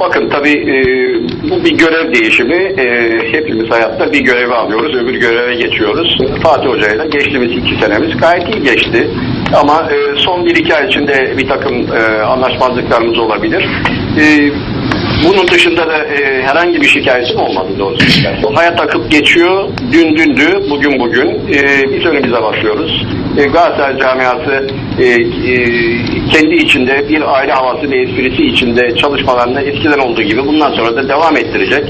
Bakın tabii e, bu bir görev değişimi. E, hepimiz hayatta bir görevi alıyoruz, öbür göreve geçiyoruz. Fatih Hoca ile geçtiğimiz iki senemiz gayet iyi geçti. Ama e, son bir iki ay içinde bir takım e, anlaşmazlıklarımız olabilir. E, bunun dışında da e, herhangi bir şikayetim olmadı doğrusu. Hayat akıp geçiyor. Dün dündü, bugün bugün. E, biz önümüze bakıyoruz. E, Galatasaray camiası e, e, kendi içinde bir aile havası ve esprisi içinde çalışmalarını eskiden olduğu gibi bundan sonra da devam ettirecek.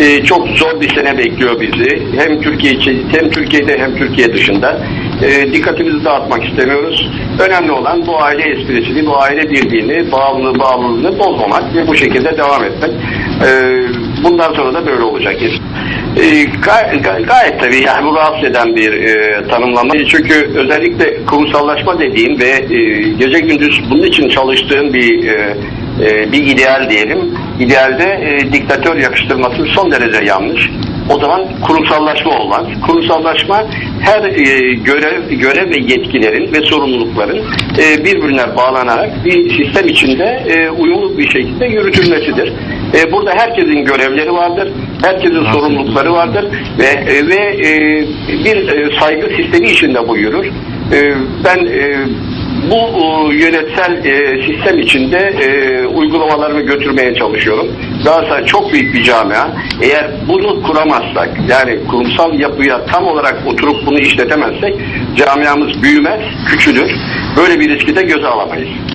E, çok zor bir sene bekliyor bizi. Hem Türkiye için, hem Türkiye'de hem Türkiye dışında. E, dikkatimizi dağıtmak istemiyoruz. Önemli olan bu aile esprisini, bu aile birliğini, bağlılığı, bağlılığını bozmamak ve bu şekilde devam etmek. E, bundan sonra da böyle olacak. E, gay- gay- gayet tabii yani bu rahatsız eden bir e, tanımlama. Çünkü özellikle kurumsallaşma dediğim ve e, gece gündüz bunun için çalıştığım bir e, e, bir ideal diyelim. İdealde e, diktatör yakıştırması son derece yanlış. O zaman kurumsallaşma olmaz. Kurumsallaşma her e, görev, görev ve yetkilerin ve sorumlulukların e, birbirine bağlanarak bir sistem içinde e, uyumlu bir şekilde yürütülmesidir. E, burada herkesin görevleri vardır, herkesin sorumlulukları vardır ve e, ve e, bir e, saygı sistemi içinde bu yürür. E, ben e, bu e, yönetsel e, sistem içinde e, uygulamalarımı götürmeye çalışıyorum. Galatasaray çok büyük bir camia. Eğer bunu kuramazsak, yani kurumsal yapıya tam olarak oturup bunu işletemezsek camiamız büyümez, küçülür. Böyle bir riski de göze alamayız.